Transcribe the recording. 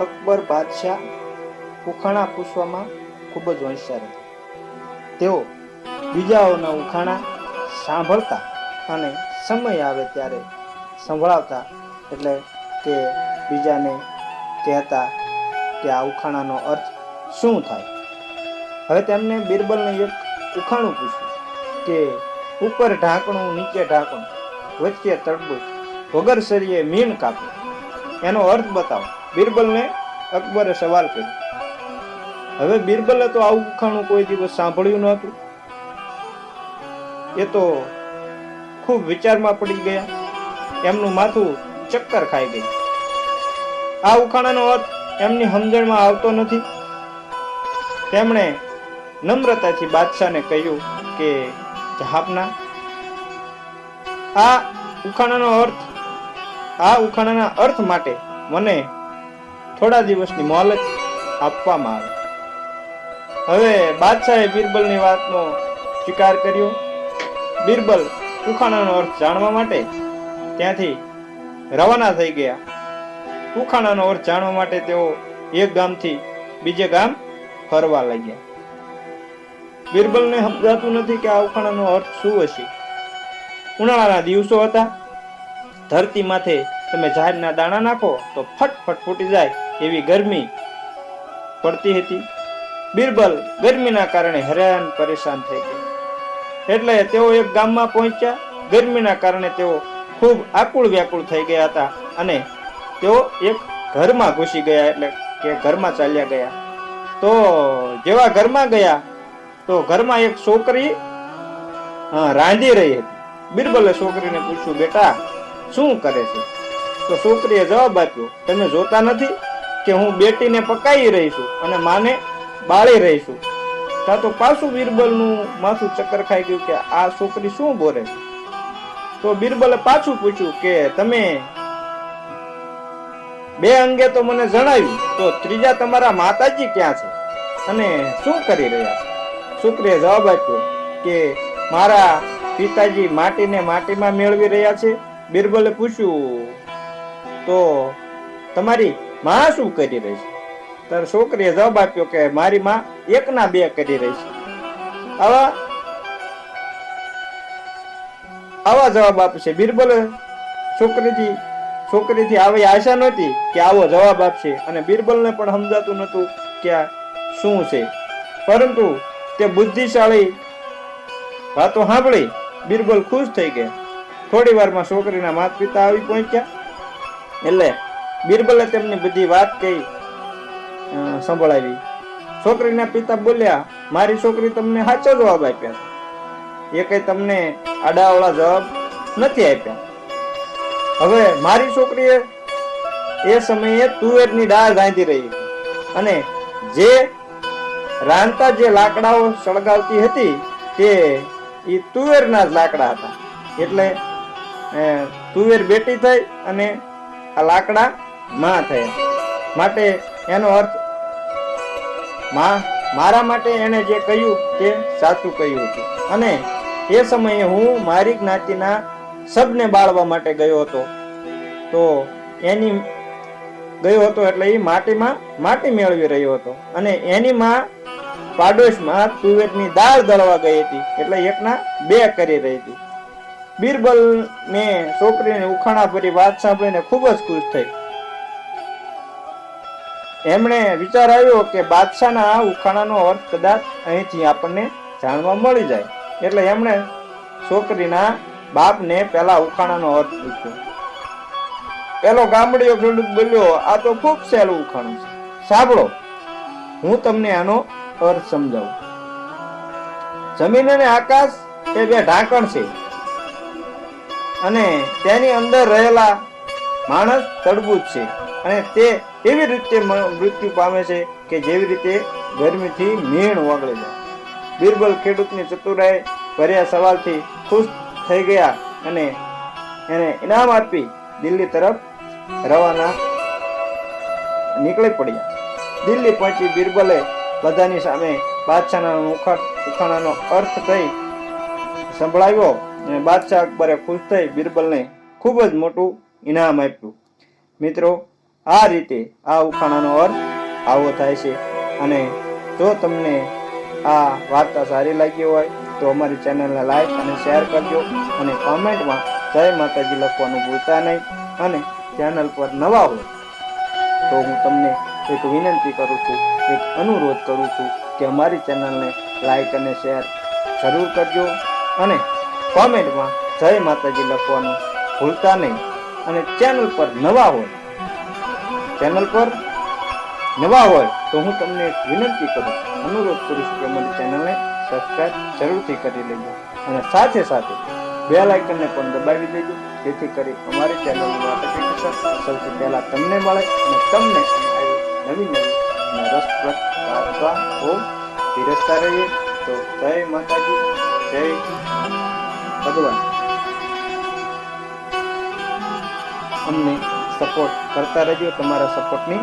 અકબર બાદશાહ ઉખાણા પૂછવામાં ખૂબ જ હોશિયાર હતા. તેઓ બીજાઓના ઉખાણા સાંભળતા અને સમય આવે ત્યારે સંભળાવતા એટલે કે બીજાને કહેતા કે આ ઉખાણાનો અર્થ શું થાય? હવે તેમને બિરબલને એક ઉખાણું પૂછ્યું કે ઉપર ઢાંકણું, નીચે ઢાંકણું, વચ્ચે તડબૂચ વગર શરીએ મીણ કાપ્યું. એનો અર્થ બતાવો. બિરબલને અકબરે સવાલ કર્યો. હવે બિરબલે તો આવું ઉખાણું કોઈ દિવસ સાંભળ્યું નહોતું. એ તો ખૂબ વિચારમાં પડી ગયા. એમનું માથું ચક્કર ખાઈ ગયું. આ ઉખાણાનો અર્થ એમની સમજણમાં આવતો નથી. તેમણે નમ્રતાથી બાદશાહને કહ્યું કે, જહાપના, આ ઉખાણાનો અર્થ, આ ઉખાણાના અર્થ માટે મને થોડા દિવસની મોહલત આપવામાં આવે. હવે બાદશાહે બિરબલની વાતનો સ્વીકાર કર્યો. બિરબલ ઉખાણાનો અર્થ જાણવા માટે ત્યાંથી રવાના થઈ ગયા. ઉખાણાનો અર્થ જાણવા માટે તેઓ એક ગામથી બીજે ગામ ફરવા લાગ્યા. બિરબલને સમજાતું નથી કે આ ઉખાણાનો અર્થ શું હશે. ઉનાળાના દિવસો હતા. ધરતી માથે તમે ઝાડના દાણા નાખો તો ફટફટ ફૂટી જાય એવી ગરમી પડતી હતી. બિરબલ ગરમીના કારણે હેરાન પરેશાન થઈ ગયા. એટલે તેઓ એક ગામમાં પહોંચ્યા. ગરમીના કારણે તેઓ ખૂબ આકુળ વ્યાકુળ થઈ ગયા હતા અને તેઓ એક ઘરમાં ઘૂસી ગયા એટલે કે ઘરમાં ચાલ્યા ગયા. તો જેવા ઘરમાં ગયા, તો ઘરમાં એક છોકરી રાંધી રહી હતી. બિરબલે છોકરીને પૂછ્યું, બેટા, શું કરે છે? તો છોકરીએ જવાબ આપ્યો તમે જોતા નથી કે હું બેટીને પકાવી રહી છું અને માને બાળી રહી છું તા તો પાછું બિરબલનું માથું ચક્કર ખાઈ ગયું કે આ છોકરી શું બોલે? તો બિરબલે પાછું પૂછ્યું કે, તમે બે અંગે તો મને જણાવ્યું, તો ત્રીજા તમારા માતાજી ક્યાં છે અને શું કરી રહ્યા છે? છોકરીએ જવાબ આપ્યો કે, મારા પિતાજી માટીને માટીમાં મેળવી રહ્યા છે. બિરબલે પૂછ્યું તો તમારી માં શું કરી રહી છે? ત્યારે છોકરીએ જવાબ આપ્યો કે મારી માં એકના બે કરી રહી છે. આવા આવા જવાબ આપશે. બિરબલ છોકરીથી છોકરીથી આવી આશા નહોતી કે આવો જવાબ આપશે અને બિરબલને પણ સમજાતું નહોતું કે શું છે. પરંતુ તે બુદ્ધિશાળી વાતો સાંભળી બિરબલ ખુશ થઈ ગયા. થોડી વારમાં છોકરીના માતા પિતા આવી પહોંચ્યા. એટલે બિરબલે તેમની બધી વાત કહી સંભળાવી. છોકરીના પિતા બોલ્યા, મારી છોકરી તમને સાચો જવાબ આપ્યા છે. એ કઈ તમને આડાવાળા જવાબ નથી આપ્યા. હવે મારી છોકરીએ એ સમયે તુવેરની ડાળ રાંધી રહી અને જે રાંધતા જે લાકડાઓ સળગાવતી હતી, તે એ તુવેરના જ લાકડા હતા. એટલે તુવેર બેટી થઈ અને આ લાકડા માં થયા. માટે એનો અર્થમાં, મારા માટે એને જે કહ્યું તે સાચું કહ્યું હતું. અને એ સમયે હું મારી જ્ઞાતિના સબને બાળવા માટે ગયો હતો. તો એની ગયો હતો એટલે એ માટીમાં માટી મેળવી રહ્યો હતો. અને એની માં પાડોશમાં તુવેરની દાળ દળવા ગઈ હતી. એટલે એકના બે કરી રહી હતી. બિરબલ ને છોકરીને ઉખાણા ભરી વાત સાંભળીને ખૂબ જ ખુશ થઈ. એમણે વિચાર આવ્યો કે બાદશાહના ઉખાણાનો અર્થ કદાચ અહીંથી આપણને જાણવા મળી જાય. એટલે એમણે છોકરીના બાપને પેલા ઉખાણાનો અર્થ પૂછ્યો. પેલો ગામડીયો ખેડૂત બોલ્યો, આ તો ખૂબ સહેલું ઉખાણું છે. સાંભળો, હું તમને આનો અર્થ સમજાવું. જમીન અને આકાશ એ બે ઢાંકણ છે. અને તેની અંદર રહેલા માણસ તડબૂચ છે. અને તે એવી રીતે મૃત્યુ પામે છે કે જેવી રીતે ગરમીથી મીણ ઓગળી જાય બિરબલ ખેડૂતની ચતુરાઈ ભર્યા સવાલથી ખુશ થઈ ગયા અને એને ઇનામ આપી દિલ્હી તરફ રવાના નીકળી પડ્યા. દિલ્હી પહોંચી બિરબલે બધાની સામે બાદશાહના મુખાણાનો અર્થ કહી સંભળાવ્યો. અને બાદશાહ અકબરે ખુશ થઈ બિરબલને ખૂબ જ મોટું ઇનામ આપ્યું. મિત્રો, આ રીતે આ ઉખાણાનો અર્થ આવો થાય છે. અને જો તમને આ વાર્તા સારી લાગી હોય, તો અમારી ચેનલને લાઈક અને શેર કરજો અને કોમેન્ટમાં જય માતાજી લખવાનું ભૂલતા નહીં. અને ચેનલ પર નવા હોય, તો હું તમને એક વિનંતી કરું છું, એક અનુરોધ કરું છું કે અમારી ચેનલને લાઈક અને શેર જરૂર કરજો. અને કોમેન્ટમાં જય માતાજી લખવાનું ભૂલતા નહીં. અને ચેનલ પર નવા હોય ચેનલ પર નવા હોય, તો હું તમને એક વિનંતી કરું, અનુરોધ કરીશ કે અમારી ચેનલને સબસ્ક્રાઇબ જરૂરથી કરી લેજો. અને સાથે સાથે બે લાઇકનને પણ દબાવી દેજો, જેથી કરી અમારી ચેનલની નોટિફિકેશન સૌથી પહેલાં તમને મળે અને તમને નવી નવી રસપ્રદ વાર્તા ઓ પીરસતા રહીએ. તો જય માતાજી, જય ભગવાન. અમને સપોર્ટ કરતા રહેજો તમારા સપોર્ટની